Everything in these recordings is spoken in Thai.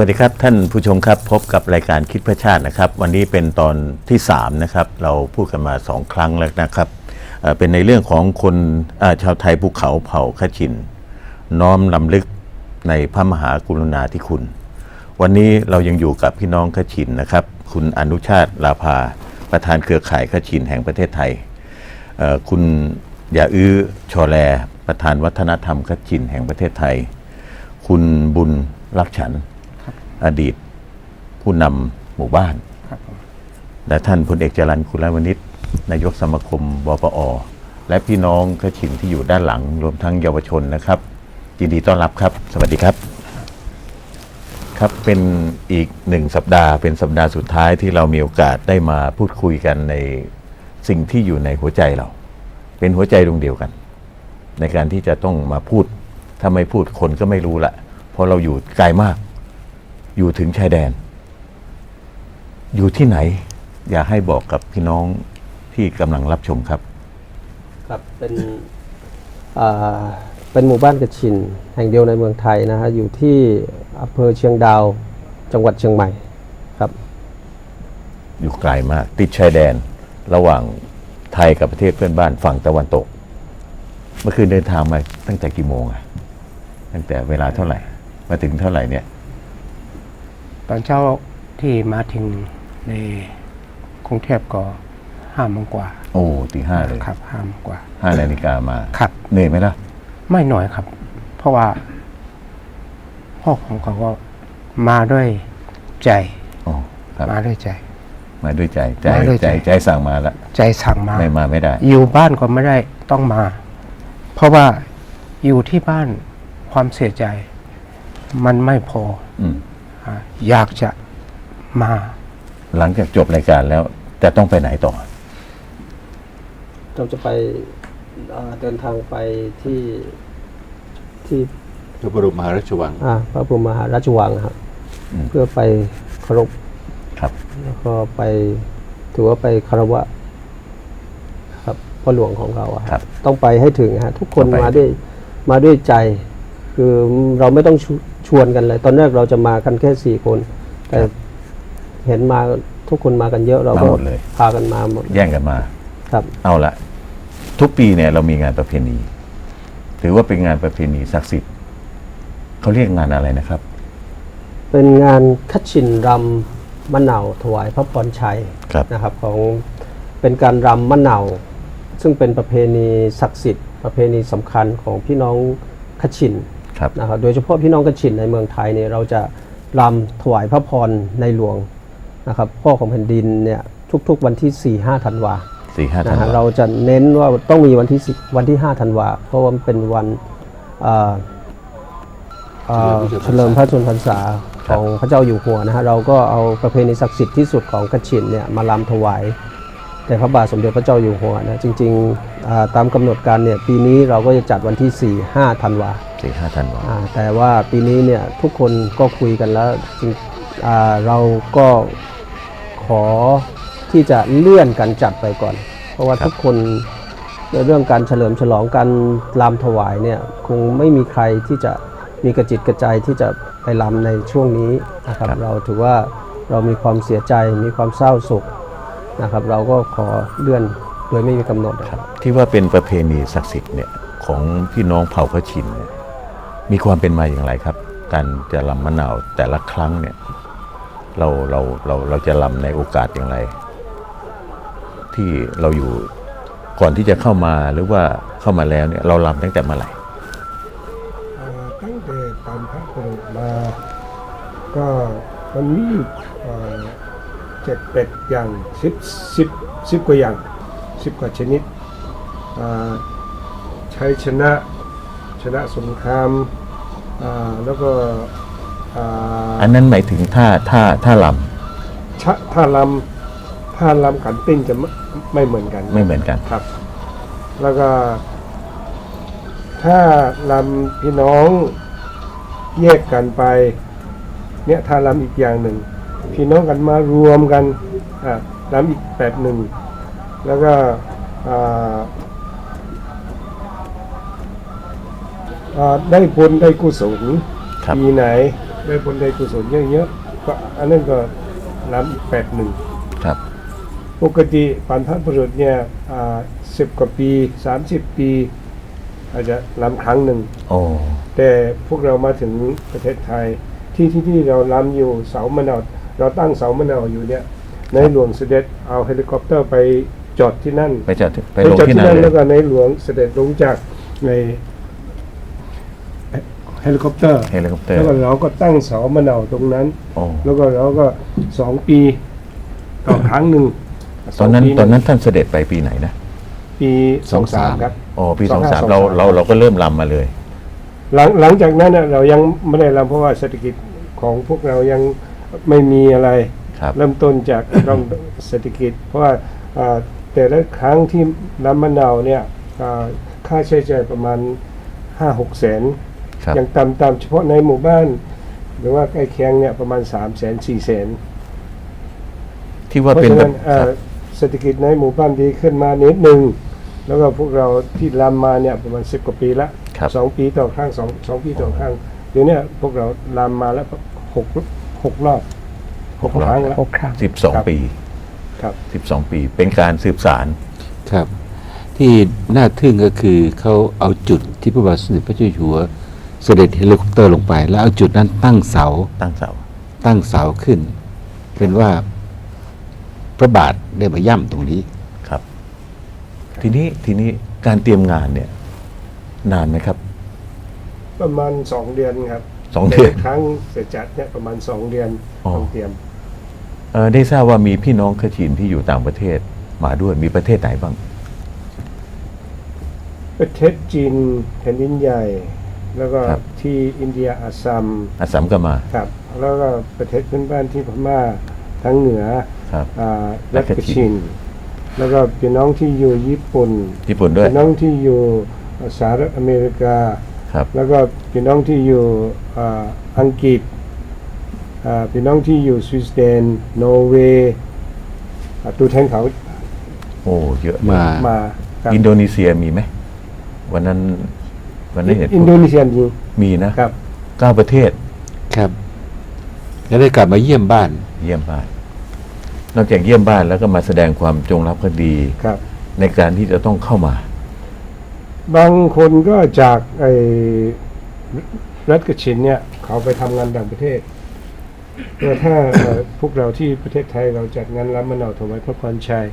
สวัสดีครับ ท่านผู้ชมครับพบกับรายการคิดเพื่อชาตินะครับ วันนี้เป็นตอนที่3นะครับเราพูดกันมา 2 ครั้งแล้วนะครับเอ่อเป็นในเรื่องของคนเอ่อชาวไทยภูเขาเผ่าขชิน น้อมลำลึกในพระมหากรุณาธิคุณ วันนี้เรายังอยู่กับพี่น้องขชินนะครับ คุณอนุชาติลาภาประธานเครือข่ายขชินแห่งประเทศไทย เอ่อคุณยาอื้อชอแล ประธานวัฒนธรรมขชินแห่งประเทศไทย คุณบุญรักฉัน อดีตผู้นำหมู่บ้าน และท่านพลเอกจรันคุณวณิชนายกสมาคมบปอ และพี่น้องขชินที่อยู่ด้านหลัง รวมทั้งเยาวชนนะครับยินดีต้อนรับครับ สวัสดีครับ ครับเป็นอีกหนึ่งสัปดาห์ เป็นสัปดาห์สุดท้ายที่เรามีโอกาสได้มาพูดคุยกันในสิ่งที่อยู่ในหัวใจเรา เป็นหัวใจดวงเดียวกัน ในการที่จะต้องมาพูดถ้าไม่พูดคนก็ไม่รู้ละเพราะเราอยู่ไกลมาก อยู่ถึงชายแดน อยู่ที่ไหน อยากให้บอกกับพี่น้องที่กำลังรับชมครับ ครับเป็นอ่าเป็นหมู่บ้านกระชิน แห่งเดียวในเมืองไทยนะฮะอยู่ที่อำเภอเชียงดาว จังหวัดเชียงใหม่ครับ อยู่ไกลมาก ติดชายแดนระหว่างไทยกับประเทศเพื่อนบ้านฝั่งตะวันตก เมื่อคืนเดินทางมาตั้งแต่กี่โมงอะตั้งแต่เวลาเท่าไหร่ มาถึงเท่าไหร่เนี่ย ตอนเช้าที่มาถึงในกรุงเทพก็ห้าโมงกว่า โอ้ตีห้าเลยครับห้าโมงกว่าห้านาฬิกามาครับเหนื่อยไหมล่ะ ไม่หน่อยครับ เพราะว่า พ่อของเขาก็มาด้วยใจโอ้ครับมาด้วยใจ มาด้วยใจใจมาด้วยใจใจใจสั่งมาแล้วใจสั่งมาไม่มาไม่ได้ อยู่บ้านก็ไม่ได้ต้องมา เพราะว่าอยู่ที่บ้านความเสียใจ มันไม่พอ อืม อะอยากจะมา หลังจากจบรายการแล้วจะต้องไปไหนต่อ เราจะไปอ่าเดินทางไปที่ที่พระบรมมหาราชวัง อ่าพระบรมมหาราชวังครับอืม เพื่อไปเคารพครับ แล้วก็ไปถือว่าไปคารวะครับพ่อหลวงของเราอะครับต้องไปให้ถึงฮะทุกคนต้องไป มาด้วยมาด้วยใจ คือเราไม่ต้องช ชวนกันเลย ตอนแรกเราจะมากันแค่สี่คน แต่เห็นมาทุกคนมากันเยอะเรามาก็หมดเลย พากันมาหมดแย่งกันมา ครับ เอาละทุกปีเนี่ยเรามีงานประเพณี ถือว่าเป็นงานประเพณีศักดิ์สิทธิ์เขาเรียกงานอะไรนะครับ เป็นงานคัดชินรำมะนาวถวายพระพรชัยครับ นะครับ ของเป็นการรำมะนาวซึ่งเป็นประเพณีศักดิ์สิทธิ์ประเพณีสำคัญของพี่น้องคัดชิน ครับนะครับโดยเฉพาะพี่น้องคัดชินในเมืองไทยเนี่ยเราจะรำถวายพระพรในหลวงนะครับพ่อของแผ่นดินเนี่ยทุกๆวันที่ 4 5ธันวาสี่ห้าธันะนฮะวาเราจะเน้นว่าต้องมีวันที่10วันที่5ธันวาเพราะว่ามันเป็นวันอ่าอ่าเฉลิมพระชนมพรรษาของพระเจ้าอยู่หัวนะฮะเราก็เอาประเพณีศักดิ์สิทธิ์ที่สุดของกระชินเนี่ยมาลำถวาย แด่พระบาทสมเด็จพระเจ้าอยู่หัวนะจริงๆอ่าตามกำหนดการเนี่ยปีนี้เราก็จะจัดวันที่ 4 5ธันวาสี่ห้าธันวาอ่าแต่ว่าปีนี้เนี่ยทุกคนก็คุยกันแล้วจริงอ่าเราก็ขอที่จะเลื่อนการจัดไปก่อน เพราะว่าครับทุกคนในเรื่องการเฉลิมฉลองการลำถวายเนี่ยคงไม่มีใครที่จะมีกระจิตกระใจที่จะไปลำในช่วงนี้นะครับเราถือว่าเรามีความเสียใจมีความเศร้าโศก นะครับ เราก็ขอเลื่อนโดยไม่มีกำหนดนะครับ ที่ว่าเป็นประเพณีศักดิ์สิทธิ์เนี่ยของพี่น้องเผ่าพระชินเนี่ยมีความเป็นมาอย่างไรครับ การจะลำมะนาวแต่ละครั้งเนี่ยเราเราเราเราจะลำในโอกาสอย่างไร ที่เราอยู่ก่อนที่จะเข้ามาหรือว่าเข้ามาแล้วเนี่ยเราลำตั้งแต่เมื่อไหร่เอ่อตั้งแต่ตามพระบุรุษมาก็มันมีเอ่อเจ็ดเป็ดอย่างสิบสิบสิบกว่าอย่างสิบกว่าชนิดอ่าใช้ชนะชนะสงครามอ่าแล้วก็อ่าอันนั้นหมายถึงท่าท่าท่าลชะท่าลำท่าลำกันเต้นจะไม่ไม่เหมือนกันำไม่เหมือนกันครับ แล้วก็ ถ้าลำพี่น้องแยกกันไป เนี่ยถ้าลำอีกอย่างหนึ่ง พี่น้องกันมารวมกันอะลำอีกแปดหนึ่งแล้วก็อ่าอ่าได้บุญได้กุศลครับปีไหน ได้ผลได้กุศลเยอะๆก็อันนั้นก็ล้ำอีกแปดหนึ่งครับปกติปันพบุรุษเนี่ยสิบกว่าปี30ปี อาจจะล้ำครั้งหนึ่งโอ้แต่พวกเรามาถึงประเทศไทย ที่ที่ที่เราล้ำอยู่เสามะนาว เราตั้งเสามะนาวอยู่เนี่ยในหลวงเสด็จเอาเฮลิคอปเตอร์ไปจอดที่นั่นไปจอดไปลงจอดที่ที่นั่นนั่นเลแล้วยก็ในหลวงเสด็จลงจากในเฮลิคอปเตอร์เฮลิคอปเตอร์แล้วก็เราก็ตั้งเสามะนาวตรงนั้นโอ้แล้วก็เราก็สองปีต่อครั้งหนึ่งตอนนั้นสงปีตอนนั้นท่านเสด็จไปปีไหนนะปีสองสามครับอ๋อปีสสอองงห้าสามสองเราสามเราเราก็เริ่มลำมาเลย หลังหลังจากนั้นน่ะเรายังไม่ได้รำเพราะว่าเศรษฐกิจของพวกเรายัง ไม่มีอะไรครับเริ่มต้นจากต้องเศรษฐกิจ เพราะว่าอ่าแต่ละครั้งที่น้ำมะนาวเนี่ยอ่าค่าใช้จ่ายประมาณห้าหกแสนครับอย่างต่ำๆเฉพาะในหมู่บ้าน หรือว่าใกล้เคียงเนี่ยประมาณ3ามแสนสี่แสนที่เพว่าราะเป็นฉะแบนั้บนเอ่คอรับเศรษฐกิจในหมู่บ้านดีขึ้นมานิดนึงแล้วก็พวกเราที่รำมาเนี่ยประมาณ10กว่าปีละครับสองปีต่อครั้งสองสองปีต่อครั้งเดี๋ยวเนี้พวกเรารำมาแล้วหก หกรอบหกหกรอบ ครั้งแล้ว หกครั้ง สิบสองครับ ปีครับ สิบสองปี เป็นการสืบสาร ครับ ที่น่าทึ่งก็คือเขาเอาจุดที่พระบาทสมเด็จพระเจ้าอยู่หัวเสด็จเฮลิคอปเตอร์ลงไป แล้วเอาจุดนั้นตั้งเสาตั้งเสา ตั้งเสาขึ้น เป็นว่าพระบาทได้มาย่ำตรงนี้ ครับ ทีนี้ทีนี้การเตรียมงานเนี่ย นานไหมครับ ประมาณสองเดือนครับ สองเดือนแต่ครั้งเสร็จจัดเนี่ยประมาณสองเดือนอ๋อต้องเตรียมเอ่อได้ทราบว่ามีพี่น้องขชินที่อยู่ต่างประเทศมาด้วยมีประเทศไหนบ้าง ประเทศจีนแผ่นดินใหญ่ แล้วก็ครับที่อินเดียอาซัมอาสัมก็มาครับ แล้วก็ประเทศเพื่อนบ้านที่พม่าทั้งเหนือครับอ่าและรัฐกกฐินชิน แล้วก็พี่น้องที่อยู่ญี่ปุ่นญี่ปุ่นด้วยพี่น้องที่อยู่สหรัฐอเมริกา ครับ แล้วก็พี่น้องที่อยู่อ่าอังกฤษอ่าพี่น้องที่อยู่สวิตเซอร์แลนด์นอร์เวย์อ่าตัวแทนเขาโอ้เยอะมามาครับอินโดนีเซียมีไหมวันนั้นวันนั้นเห็นอินโดนีเซียมีมีนะครับเก้าประเทศครับแล้วได้กลับมาเยี่ยมบ้าน เยี่ยมบ้าน นอกจากเยี่ยมบ้านแล้วก็มาแสดงความจงรักภักดีครับในการที่จะต้องเข้ามา บางคนก็จากไอ้รัฐกชินเนี่ยเขาไปทำงานต่างประเทศแต่ถ้าเอ่อพวกเราที่ประเทศไทยเราจัดงานรับมะนาวถวายพระพรชัย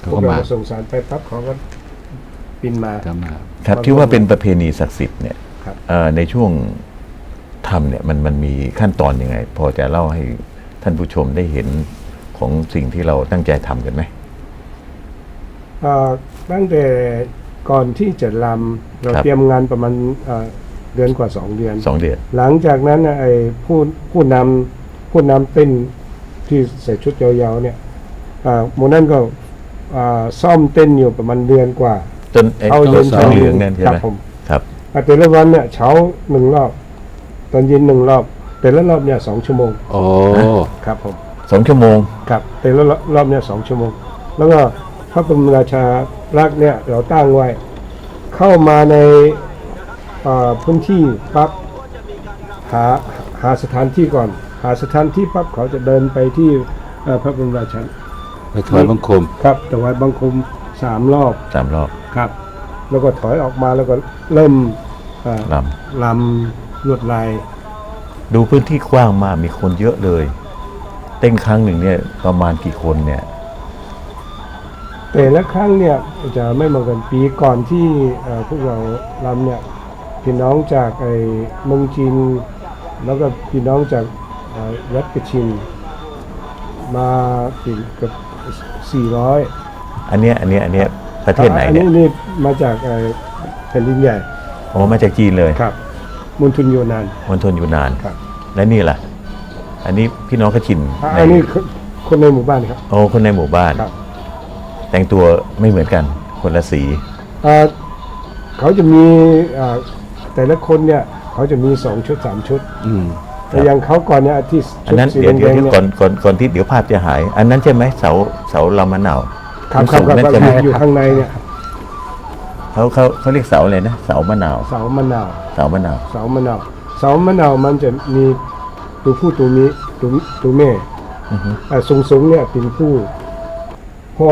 เขาพวก็กเรามาส่งสารไปปั๊บเขาก็บินมา ก็มา ครับบางที่ว่าคนเป็นประเพณีศักดิ์สิทธิ์เนี่ยครับ เอ่อในช่วงทำเนี่ยมันมันมีขั้นตอนยังไง พอจะเล่าให้ท่านผู้ชมได้เห็นของสิ่งที่เราตั้งใจทำกันไหม เอ่อตั้งแต่ ก่อนที่จะลำเราครับ เตรียมงานประมาณเอ่อเดือนกว่าสองเดือน สองเดือน หลังจากนั้นน่ะไอ้ผู้ผู้นำผู้นำเต้นที่ใส่ชุดยาวๆเนี่ยอ่าโมนั่นก็อ่าซ่อมเต้นอยู่ประมาณเดือนกว่า จนไอ้เอาต้เย็นนเสาเหลืองนั่นใช่ครัไหมบผม ครับ อะแต่ละวันเนี่ยเช้าหนึ่งรอบ ตอนเย็นหนึ่งรอบ แต่ละรอบเนี่ยสองชั่วโมงโอ้ ครับผม สองชั่วโมง ครับแต่ละรอบเนี่ยสองชั่วโมง แล้วก็พ ระบรมราชารักษ์เนี่ย เราตั้งไว้ เข้ามาในอ่าพื้นที่ปั๊บหาหาสถานที่ก่อน หาสถานที่ปั๊บเขาจะเดินไปที่เอ่อพระบรมราชาไปถวายบังคมครับแต่ว่าบังคมสามรอบสามรอบครับ แล้วก็ถอยออกมาแล้วก็เริ่มเอ่อลลำลวดลายำดูพื้นที่กว้างมากมีคนเยอะเลย เต้นครั้งหนึ่งเนี่ยประมาณกี่คนเนี่ย แต่ละครั้งเนี่ยจะไม่เหมือนกันปีก่อนที่เอ่อพวกเราลำเนี่ยพี่น้องจากไอ้เมืองจีน แล้วก็พี่น้องจากเอ่อรัฐกชิน มาถึงเกับ400 อันเนี้ยอันเนี้ยอันเนี้ยประเทศไหนอันเนี่ยนี้นี่มาจากเอ่อแผ่นดินใหญ่อ๋อมาจากจีนเลยครับมุนทุนโยนาน มณฑลอยู่นาน ครับ และนี่ล่ะ อันนี้พี่น้องขชินอะในอันนี้คือคนในหมู่บ้านครับ โอ้คนในหมู่บ้าน ครับ แต่งตัวไม่เหมือนกันคนละสีอ่าเขาจะมีอ่าแต่ละคนเนี่ยเขาจะมีสองชุดสามชุด อืมแต่อย่างเขาก่อนเนี่ยที่อัชุนดนั้นสีเดี๋ยวแดเดี๋ยวงๆเดี๋ยวเนี่ยก่อนก่อนก่อนที่เดี๋ยวภาพจะหาย อันนั้นใช่ไหมเสาเสาลำมะนาวครับครับครับนั่นครับจะมีอยู่ข้างในเนี่ยเขาเขาเขาเรียกเสาอะไรนะเสามะนาวเสามะนาวเสามะนาวเสามะนาวเสามะนาวมันจะมีตัวผู้ตัวนี้ตัวตัวแม่อือฮึอ่าสูงสูงๆเนี่ยเป็นผู้พ่อ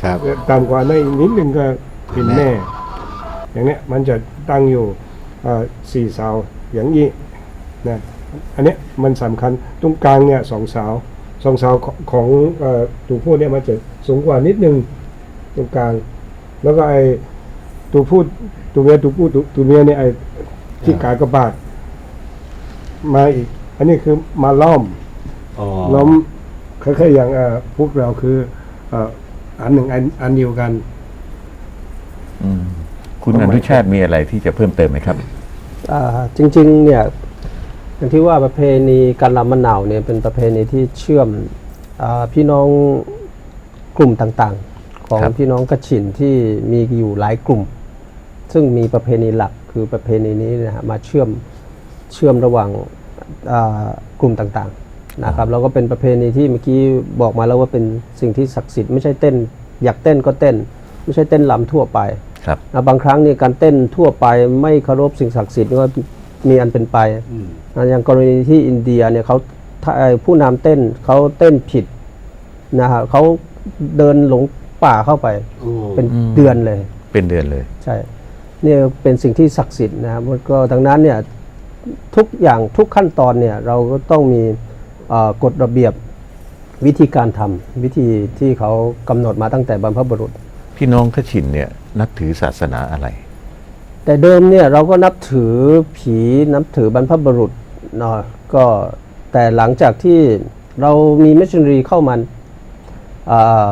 ครับต่ำกว่านั้นอีกนิดหนึ่งก็เป็นแม่ อย่างเนี้ยมันจะตั้งอยู่อ่าสี่เสาอย่างนี้นะอันเนี้ยมันสำคัญตรงกลางเนี่ยสองเสาสองเสาของของเอ่อตัวผู้เนี่ยมันจะสูงกว่านิดนึงตรงกลาง แล้วก็ไอ้ตัวผู้ตัวเมียตัวผู้ตัวตัวเมียเนี่ยไอ้ที่กากบาทมาอีก อันนี้คือมาล้อมอ๋อล้อมคล้ายๆอย่างเอ่อพวกเราคือเอ่ออันหนึ่งอันอันเดียวกัน อืมคุณอนุชาติมีอะไรที่จะเพิ่มเติมไหมครับอ่าจริง ๆ เนี่ย อย่างที่ว่าประเพณีการรำมะนาวเนี่ยเป็นประเพณีที่เชื่อมอาพี่น้องกลุ่มต่างๆ ของครับพี่น้องกระฉินที่มีอยู่หลายกลุ่ม ซึ่งมีประเพณีหลักคือประเพณีนี้นะฮะมาเชื่อมเชื่อมระหว่างอ่ากลุ่มต่างๆ นะครับแล้วก็เป็นประเพณีที่เมื่อกี้บอกมาแล้วว่าเป็นสิ่งที่ศักดิ์สิทธิ์ไม่ใช่เต้น อยากเต้นก็เต้น ไม่ใช่เต้นลำทั่วไปครับนะบางครั้งเนี่ยการเต้นทั่วไปไม่เคารพสิ่งศักดิ์สิทธิ์ก็มีอันเป็นไปนะอย่างกรณีที่อินเดียเนี่ยเขาถ้าเอ่อผู้นำเต้นเขาเต้นผิดนะฮะเขาเดินหลงป่าเข้าไปเป็นเดือนเลย เป็นเดือนเลยใช่เนี่ยเป็นสิ่งที่ศักดิ์สิทธิ์นะครับมันก็ดังนั้นเนี่ยทุกอย่างทุกขั้นตอนเนี่ยเราก็ต้องมีเอ่อ กฎระเบียบวิธีการทำวิธีที่เขากำหนดมาตั้งแต่บรรพบุรุษ พี่น้องขชินเนี่ยนับถือศาสนาอะไร แต่เดิมเนี่ยเราก็นับถือผีนับถือบรรพบุรุษเนาะก็แต่หลังจากที่เรามีมิชชันนารีเข้ามาอ่า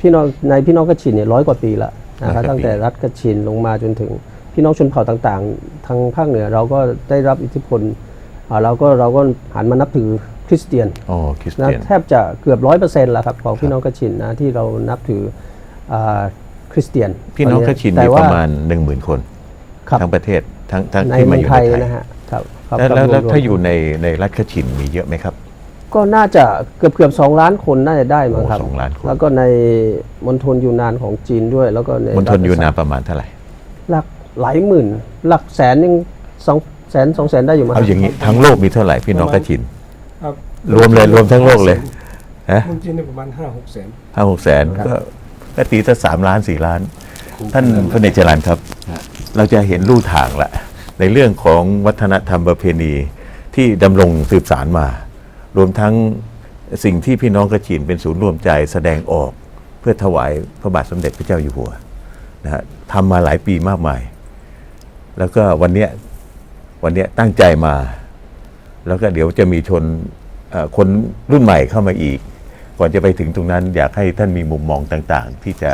พี่น้องในพี่น้องกระชินเนี่ยร้อยกว่าปีละนะครับร้อยกว่าปีตั้งแต่รัฐกระชินลงมาจนถึงพี่น้องชนเผ่าต่างๆ ทางภาคเหนือเราก็ได้รับอิทธิพลอ่า เราก็เราก็หันมานับถือคริสเตียนอ๋อคริสนะเตียนแทบจะเกือบร้อยเปอร์เซ็นต์แล้วครับของพี่น้องกระชินนะที่เรานับถืออ่าคริสเตียน พี่น้องขชินแต่มีปว่าระมาณหนึ่งหมื่นคนครับทั้งประเทศทั้งทั้งในที่มาเมือองยู่ไทในยไทยนะฮะครับครับแล้วแล้วครับแล้วรวมๆถ้าอยู่ในในรัฐขชินมีเยอะไหมครับ ก็น่าจะเกือบเกือบสองล้านคนน่าจะได้มั้งครับโอ้สองล้านคนแล้วก็ในมณฑลยูนานของจีนด้วย แล้วก็ในมณฑลยูนานประมาณเท่าไหร่หลักหลายหมื่น หลักแสนยังสอง แสนสองแสนได้อยู่มั้งเอาอย่างนี้ทั้งโลกมีเท่าไหร่พี่น้องขชินครับรวมเลยรวมทั้งโลกเลยฮะเมืองจีนเนี่ยประมาณห้าหกแสนห้าหกแสนก็ก็ตีถ้าสามล้านสี่ล้าน ท่านพระเนจรันครับ เราจะเห็นลู่ทางละในเรื่องของวัฒนธรรมประเพณีที่ดำรงสืบสารมา รวมทั้งสิ่งที่พี่น้องกระฉินเป็นศูนย์รวมใจแสดงออกเพื่อถวายพระบาทสมเด็จพระเจ้าอยู่หัวนะฮะทำมาหลายปีมากมาย แล้วก็วันเนี้ย วันเนี้ยตั้งใจมา แล้วก็เดี๋ยวจะมีชนเอ่อคนรุ่นใหม่เข้ามาอีก ก่อนจะไปถึงตรงนั้น อยากให้ท่านมีมุมมองต่างๆ ที่จะ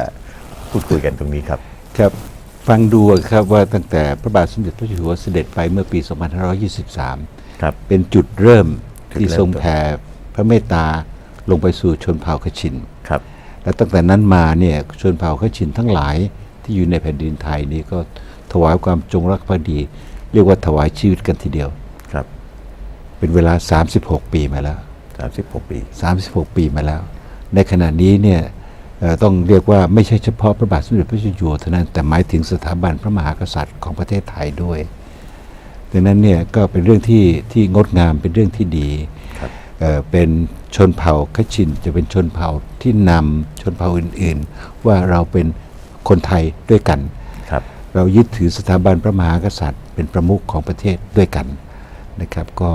พูดคุยกันตรงนี้ครับ ครับฟังดูอะครับว่าตั้งแต่พระบาทสมเด็จพระเจ้าอยู่หัวเสด็จไปเมื่อปี 2523 ครับเป็นจุดเริ่มจุดที่เริ่มทรงแผ่พระเมตตาลงไปสู่ชนเผ่าขชินครับ และตั้งแต่นั้นมาเนี่ยชนเผ่าขชินทั้งหลายที่อยู่ในแผ่นดินไทยนี้ก็ถวายความจงรักภักดี เรียกว่าถวายชีวิตกันทีเดียว ครับ เป็นเวลา 36 ปีมาแล้ว 36 ปี 36 ปีมาแล้ว ในขณะนี้เนี่ยเอ่อต้องเรียกว่าไม่ใช่เฉพาะพระบาทสมเด็จพระเจ้าอยู่หัวเท่านั้นแต่หมายถึงสถาบันพระมหากษัตริย์ของประเทศไทยด้วยดังนั้นเนี่ยก็เป็นเรื่องที่ที่งดงามเป็นเรื่องที่ดีครับเอ่อเป็นชนเผ่าขชินจะเป็นชนเผ่าที่นำชนเผ่าอื่น ๆ ว่าเราเป็นคนไทยด้วยกันครับเรายึดถือสถาบันพระมหากษัตริย์ เป็นประมุขของประเทศด้วยกันนะครับ ก็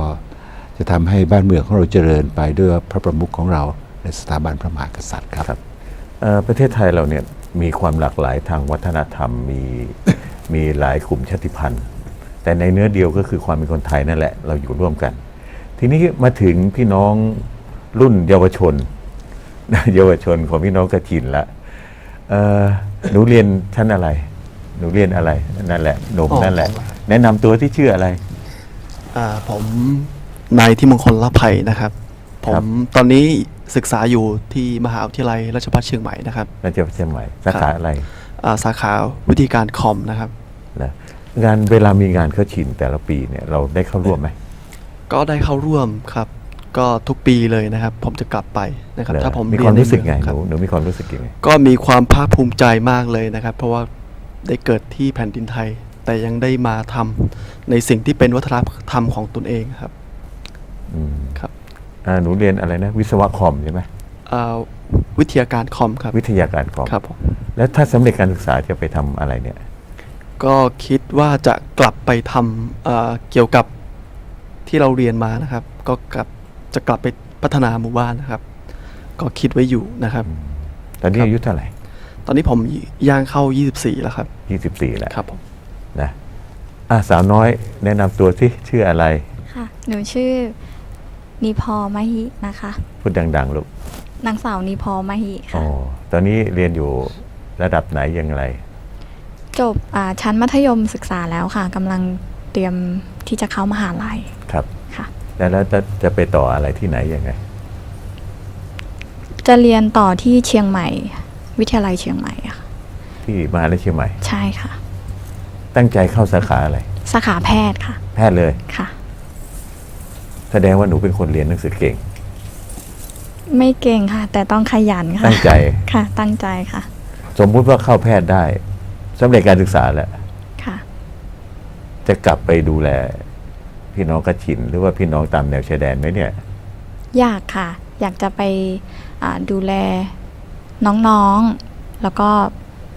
จะทำให้บ้านเมืองของเราเจริญไปด้วยพระประมุขของเราในสถาบันพระมหากษัตริย์ครับรบประเทศไทยเราเนี่ยมีความหลากหลายทางวัฒนธรรมมีมีหลายกลุ่มชาติพันธุ์ แต่ในเนื้อเดียวก็คือความเป็นคนไทยนั่นแหละเราอยู่ร่วมกัน ทีนี้มาถึงพี่น้องรุ่นเยาวชน เยาวชนของพี่น้องกระจินละหนูเรียนชั้นอะไร หนูเรียนอะไรนั่นแหละหนุ่มนั่นแหละ แนะนำตัวที่ชื่ออะไร อ่าผมนายที่มงคลละไผ่นะครับ ผครัมบตอนนี้ศึกษาอยู่ที่มหาวิทยาลัยราชภัฏเชียงใหม่นะครับน่าจะเชียงใหม่สาขาอะไรอ่าสาขาวิธีการคอมนะครับ นะงานเวลามีงานเข้าชินแต่ละปีเนี่ยเราได้เข้าร่วมไหม ก็ได้เข้าร่วมครับ ก็ทุกปีเลยนะครับ ผมจะกลับไปนะครับ เหรอถ้าผมมีเรีควานมในรู้สึกไงเมือหครันูบหนูมีความรู้สึกยังไง ก็มีความภาคภูมิใจมากเลยนะครับ เพราะว่าได้เกิดที่แผ่นดินไทย แต่ยังได้มาทำในสิ่งที่เป็นวัฒนธรรมของตนเองครับอืมครับอ่าหนูเรียนอะไรนะวิศวะคอมใช่ไหมอ่าวิทยาการคอมครับ วิทยาการคอมครับผมแล้วถ้าสำเร็จการศึกษาจะไปทำอะไรเนี่ย ก็คิดว่าจะกลับไปทำเอ่อเกี่ยวกับที่เราเรียนมานะครับ ก็กลับจะกลับไปพัฒนาหมู่บ้านนะครับ ก็คิดไว้อยู่นะครับตอนนี้ครับอายุเท่าไหร่ ตอนนี้ผมย่างเข้า 24 แล้วครับยี่สิบสี่แล้วครับผม นะอะสาวน้อยแนะนำตัวที่ชื่ออะไร ค่ะ หนูชื่อนีพอมหินะคะ พูดดังๆลูกนางสาวนีพอมหิอ๋อค่ะตอนนี้เรียนอยู่ระดับไหนอย่างไร จบอ่าชั้นมัธยมศึกษาแล้วค่ะกำลังเตรียมที่จะเข้ามหาลัยครับ ค่ะ แล้วแล้วจะจะไปต่ออะไรที่ไหนยังไง จะเรียนต่อที่เชียงใหม่ วิทยาลัยเชียงใหม่อะค่ะที่มหาลัยเชียงใหม่ ใช่ค่ะ ตั้งใจเข้าสาขาอะไร สาขาแพทย์ค่ะ แพทย์เลยค่ะ แสดงว่าหนูเป็นคนเรียนหนังสือเก่ง ไม่เก่งค่ะ แต่ต้องขยันค่ะตั้งใจ ค่ะ ตั้งใจค่ะ สมมุติว่าเข้าแพทย์ได้สำเร็จการศึกษาแล้วค่ะ จะกลับไปดูแล พี่น้องกระฉิน หรือว่าพี่น้องตามแนวชายแดนไหมเนี่ย อยากค่ะ อยากจะไปอ่าดูแลน้องๆ แล้วก็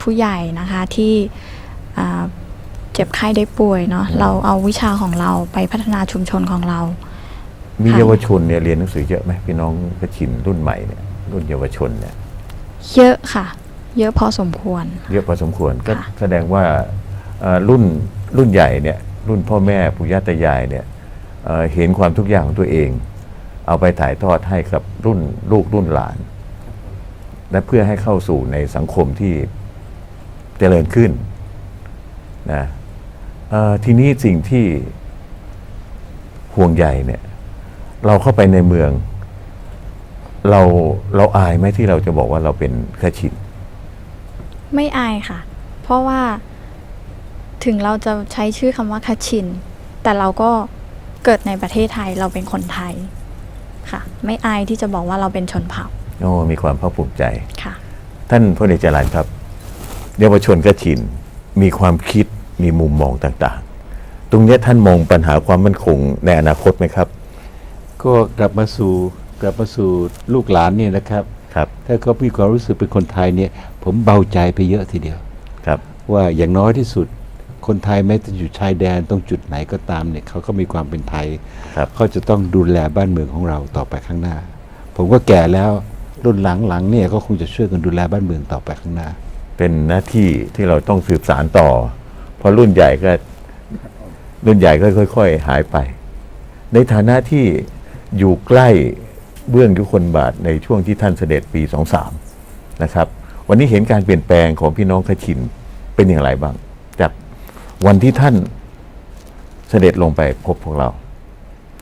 ผู้ใหญ่นะคะที่อ่าเจ็บไข้ได้ป่วยเนาะอืมเราเอาวิชาของเราไปพัฒนาชุมชนของเรา มีค่ะเยาวชนเนี่ยเรียนหนังสือเยอะไหมพี่น้องกระฉินรุ่นใหม่เนี่ยรุ่นเยาวชนเนี่ยเยอะค่ะ เยอะพอสมควร เยอะพอสมควรก็ค่ะแสดงว่าเอ่อรุ่นรุ่นใหญ่เนี่ยรุ่นพ่อแม่ปู่ย่าตายายเนี่ยเอ่อเห็นความทุกข์ยากของตัวเอง เอาไปถ่ายทอดให้กับรุ่นลูกรุ่นหลาน และเพื่อให้เข้าสู่ในสังคมที่เจริญขึ้นนะเอ่อ ทีนี้สิ่งที่ห่วงใยเนี่ย เราเข้าไปในเมือง เราเราอายไหมที่เราจะบอกว่าเราเป็นขชินไม่อายค่ะ เพราะว่าถึงเราจะใช้ชื่อคำว่าคาชิน แต่เราก็เกิดในประเทศไทยเราเป็นคนไทยค่ะ ไม่อายที่จะบอกว่าเราเป็นชนเผ่าโอ้มีความภาคภูมิใจค่ะ ท่านพลเอกจรัญครับ เยาวชนกระถินมีความคิด มีมุมมองต่างๆ ตรงเนี้ยท่านมองปัญหาความมั่นคงในอนาคตไหมครับ ก็กลับมาสู่กลับมาสู่ลูกหลานเนี่ยนะครับครับถ้าเขามีความรู้สึกเป็นคนไทยเนี่ย ผมเบาใจไปเยอะทีเดียวครับ ว่าอย่างน้อยที่สุดคนไทยแม้จะอยู่ชายแดนตรงจุดไหนก็ตามเนี่ยเขาก็มีความเป็นไทยครับเขาจะต้องดูแลบ้านเมืองของเราต่อไปข้างหน้า ผมก็แก่แล้วรุ่นหลังๆเนี่ยก็คงจะช่วยกันดูแลบ้านเมืองต่อไปข้างหน้า เป็นหน้าที่ที่เราต้องสืบสารต่อเพราะรุ่นใหญ่ก็ รุ่นใหญ่ก็ค่อย ๆ หายไป ในฐานะที่อยู่ใกล้เบื้องยุคนบาทในช่วงที่ท่านเสด็จปี23นะครับ วันนี้เห็นการเปลี่ยนแปลงของพี่น้องขชินเป็นอย่างไรบ้าง จากวันที่ท่านเสด็จลงไปพบพวกเรา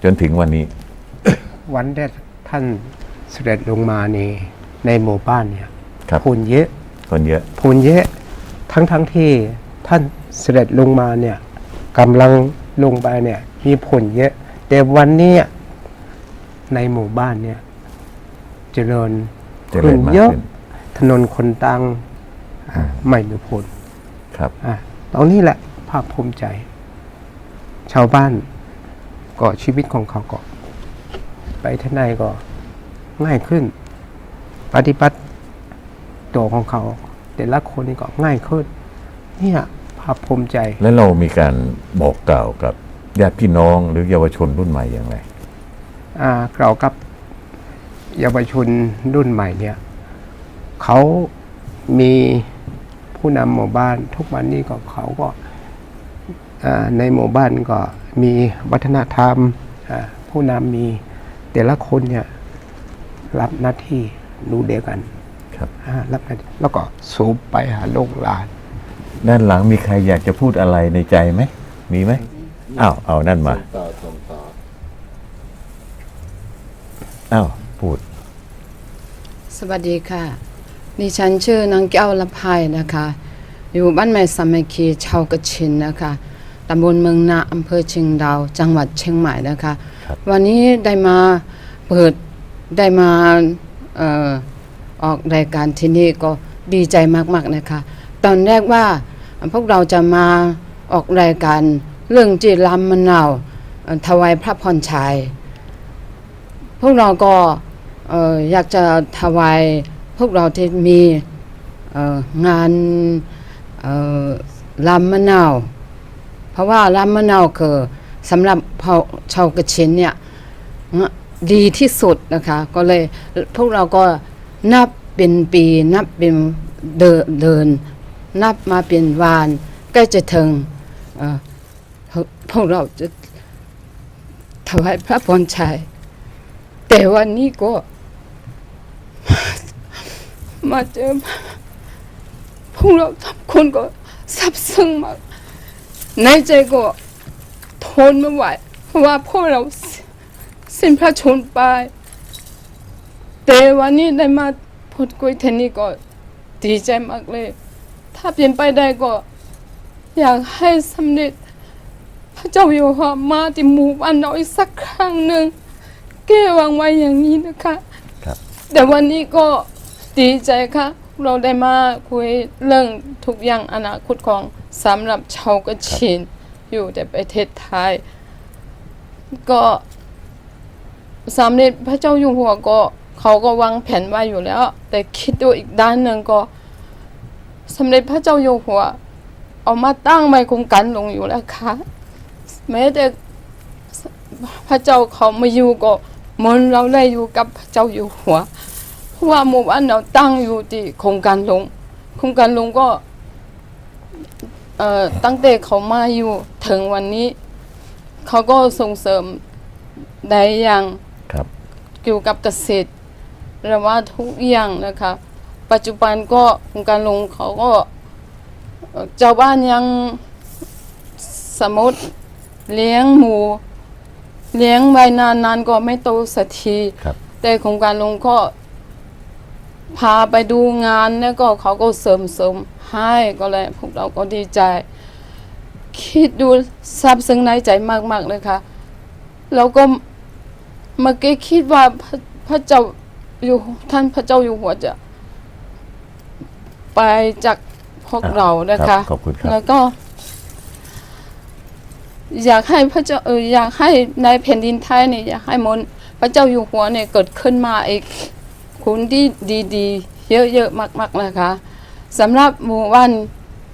จนถึงวันนี้ วันแรกท่านเสด็จลงมานี่ในหมู่บ้านเนี่ยครับฝุ่นเยอะคนเยอะฝุ่นเยอะทั้งทั้งที่ท่าน เสด็จลงมาเนี่ยกำลังลงไปเนี่ยมีฝุ่นเยอะ แต่วันเนี้ยในหมู่บ้านเนี่ย เจริญเจริญมากเยอะขึ้นถนนคนตังอ่าไม่มีฝุ่นครับอะตรงนี้แหละภาคภูมิใจ ชาวบ้านก็ชีวิตของเขาก็ไปที่ไหนก็ง่ายขึ้น ปฏิบัติตัวของเขา แต่ละคนนี่ก็ง่ายขึ้น เนี่ย ภาคภูมิใจ แล้วเรามีการบอกกล่าวกับญาติพี่น้องหรือเยาวชนรุ่นใหม่อย่างไรอ่ากล่าวกับเยาวชนรุ่นใหม่เนี่ยเขามีผู้นำหมู่บ้านทุกวันนี้ก็เขาก็อ่าในหมู่บ้านก็มีวัฒนธรรมอ่าผู้นำมีแต่ละคนเนี่ยรับหน้าที่ดูเดียวกัน ครับอ่ารับหน้าที่แล้วก็สูบไปหาโลกหลาน ด้านหลังมีใครอยากจะพูดอะไรในใจไหม มีไหมอ้าวเอานั่นมาอ้าวพูด สวัสดีค่ะดิฉันชื่อนางแก้วละพายนะคะ อยู่บ้านแม่สามัคคีชาวกระชินนะคะตำบลเมืองนาอำเภอเชียงดาว จังหวัดเชียงใหม่นะคะครับวันนี้ได้มาเปิดได้มาเอ่อออกรายการที่นี่ก็ดีใจมากๆนะคะ ตอนแรกว่า พวกเราจะมาออกรายการเรื่องจีรำมะนาวถวายพระพรชัย พวกเราก็ออยากจะถวายพวกเราที่มีงานลำมะนาว เพราะว่าลำมะนาวคือสำหรับชาวกระชินเนี่ยดีที่สุดนะคะ ก็เลยพวกเราก็นับเป็นปีนับเป็นเดินเดิ นับมาเป็นวานใกล้จะถึงพวกเราจะถวายพระพรชัย แต่วันนี้ก็ มาเจอพวกเราทุกคนก็ซับซึ้งมากในใจก็ทนไม่ไหวเพราะว่าพวกเราสิ้นพระชนไปแต่วันนี้ได้มาพูดคุยที่นี่ก็ดีใจมากเลย ถ้าเปลี่ยนไปได้ก็อยากให้สำเร็จ พระเจ้าอยู่หัวมาที่หมู่บ้านเราอีกสักครั้งหนึ่งแก้วางไว้อย่างนี้นะคะครับ แต่วันนี้ก็ดีใจค่ะ เราได้มาคุยเรื่องทุกอย่างอนาคตของสำหรับชาวกระชินอยู่ในประเทศไทย ก็สามเด็จพระเจ้าอยู่หัวก็เขาก็วางแผนไว้อยู่แล้ว แต่คิดดูอีกด้านหนึ่งก็ สมเด็จพระเจ้าอยู่หัว เอามาตั้งไว้โครงการลงอยู่แล้วค่ะแม้แต่พระเจ้าเขามาอยู่ก็เหมือนเราได้อยู่กับพระเจ้าอยู่หัวเพราะว่าหมู่บ้านเราตั้งอยู่ที่โครงการลงโครงการลงก็เอ่อตั้งแต่เขามาอยู่ถึงวันนี้ เขาก็ส่งเสริมได้อย่างครับเกี่ยวกับเกษตรหรือว่าทุกอย่างนะคะ ปัจจุบันก็โครงการลงเขาก็เอ่อเจ้าบ้านยังสมมติเลี้ยงหมูเลี้ยงไว้นานๆก็ไม่โตสักทีครับแต่โครงการลงก็พาไปดูงานแล้วก็เขาก็เสริมเสริมให้ก็เลยพวกเราก็ดีใจ คิดดูซาบซึ้งในใจมากๆเลยค่ะแล้วก็เมื่อกี้คิดว่าพระพระเจ้าอยู่ท่านพระเจ้าอยู่หัวจะ ไปจากพวกเรานะครัคะบขอบคุณครับ แล้วก็ อยากให้พระเจ้าเอออยากให้ในแผ่นดินไทยเนี่ยอยากให้มนต์พระเจ้าอยู่หัวเนี่ยเกิดขึ้นมาอีกคนที่ดีๆ เยอะๆมากๆนะคะสำหรับหมู่บ้าน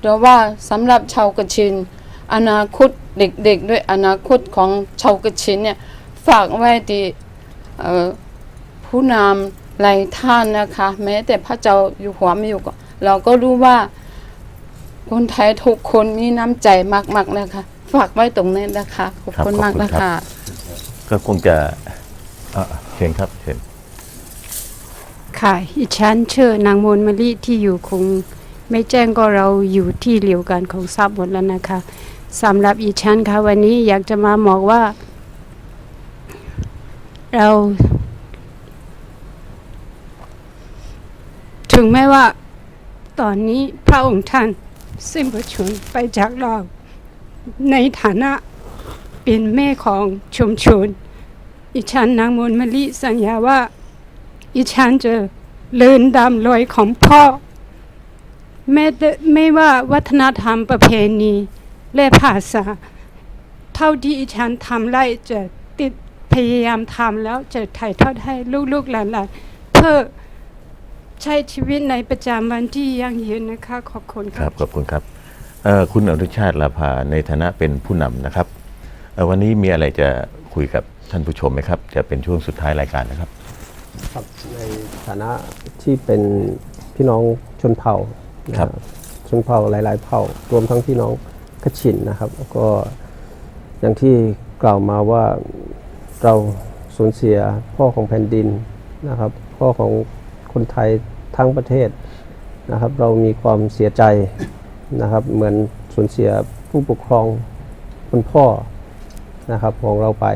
หรือว่าสำหรับชาวกระชิน อนาคตเด็กๆ ด้วยอนาคตของชาวกระชินเนี่ยฝากไว้ที่เอ่อผู้นำหลายท่านนะคะ แม้แต่พระเจ้าอยู่หัวไม่อยู่ก็ เราก็รู้ว่า คนไทยทุกคนมีน้ำใจมากๆนะคะ ฝากไว้ตรงนี้นะคะ ขอบครับคุณขอบมากคุณนะครัคะบก็คงจะเอ่อเชิญครับเชิญค่ะอีฉันชื่อนางมนมะลิที่อยู่คงไม่แจ้งก็เราอยู่ที่เดียวกันคงทราบหมดแล้วนะคะสำหรับอีฉันค่ะวันนี้อยากจะมาบอกว่า เรา ถึงแม้ว่า ตอนนี้พระองค์ท่านสิ้นพระชนม์ไปจากเราในฐานะเป็นแม่ของชุมชนอีฉันนางมนมลิสัญญาว่าอีฉันจะเลินดำรอยของพ่อแม่ไม่ว่าวัฒนธรรมประเพณี และภาษา เท่าที่อีฉันทำได้จะติดพยายามทำแล้วจะถ่ายทอดให้ลูกๆหลานๆเพื่อ ใช้ชีวิตในประจำวันที่ยั่งยืนนะคะ ขอบคุณครับขอบคุณครับเอ่อคุณอนุชาติลาภาในฐานะเป็นผู้นำนะครับเอ่อวันนี้มีอะไรจะคุยกับท่านผู้ชมไหมครับ จะเป็นช่วงสุดท้ายรายการนะครับ ครับในฐานะที่เป็นพี่น้องชนเผ่านะครับชนเผ่าหลาย ๆ เผ่ารวมทั้งพี่น้องกชินนะครับแล้วก็อย่างที่กล่าวมาว่าเราสูญเสียพ่อของแผ่นดินนะครับ พ่อของคนไทย ทั้งประเทศนะครับ เรามีความเสียใจนะครับ เหมือนสูญเสียผู้ปกครองคุณพ่อนะครับของเราไป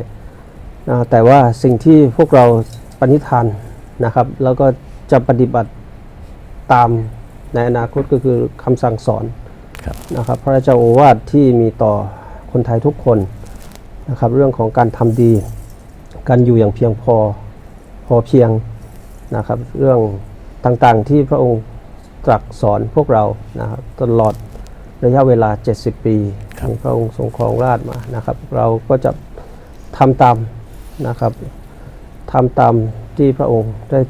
นะแต่ว่าสิ่งที่พวกเราปณิธานนะครับ แล้วก็จะปฏิบัติตามในอนาคตก็คือคำสั่งสอนครับนะครับพระราชโอวาทที่มีต่อคนไทยทุกคนนะครับเรื่องของการทำดี การอยู่อย่างเพียงพอพอเพียงนะครับ เรื่อง ต่างๆ ที่พระองค์ตรัสสอนพวกเรานะครับตลอดระยะเวลา 70 ปีครับที่พระองค์ทรงครองราชย์มานะครับ เราก็จะทำตามนะครับทำตามที่พระองค์ได้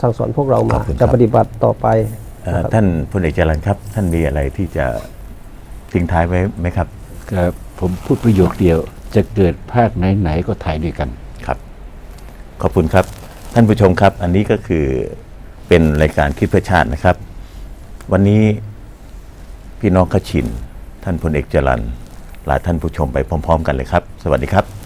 สั่งสอนพวกเราขมาอบคุณครับจะปฏิบัติต่อไปเอ่อนะครับท่านพลเอกจรันครับ ท่านมีอะไรที่จะทิ้งท้ายไว้ไหมครับครับผมพูดประโยคเดียว จะเกิดภาคไหน ๆ ก็ถ่ายด้วยกันครับ ขอบคุณครับ ท่านผู้ชมครับ อันนี้ก็คือ เป็นรายการคิดเพื่อชาตินะครับ วันนี้พี่น้องขชิน ท่านพลเอกจรันลาท่านผู้ชมไปพร้อม ๆ กันเลยครับ สวัสดีครับ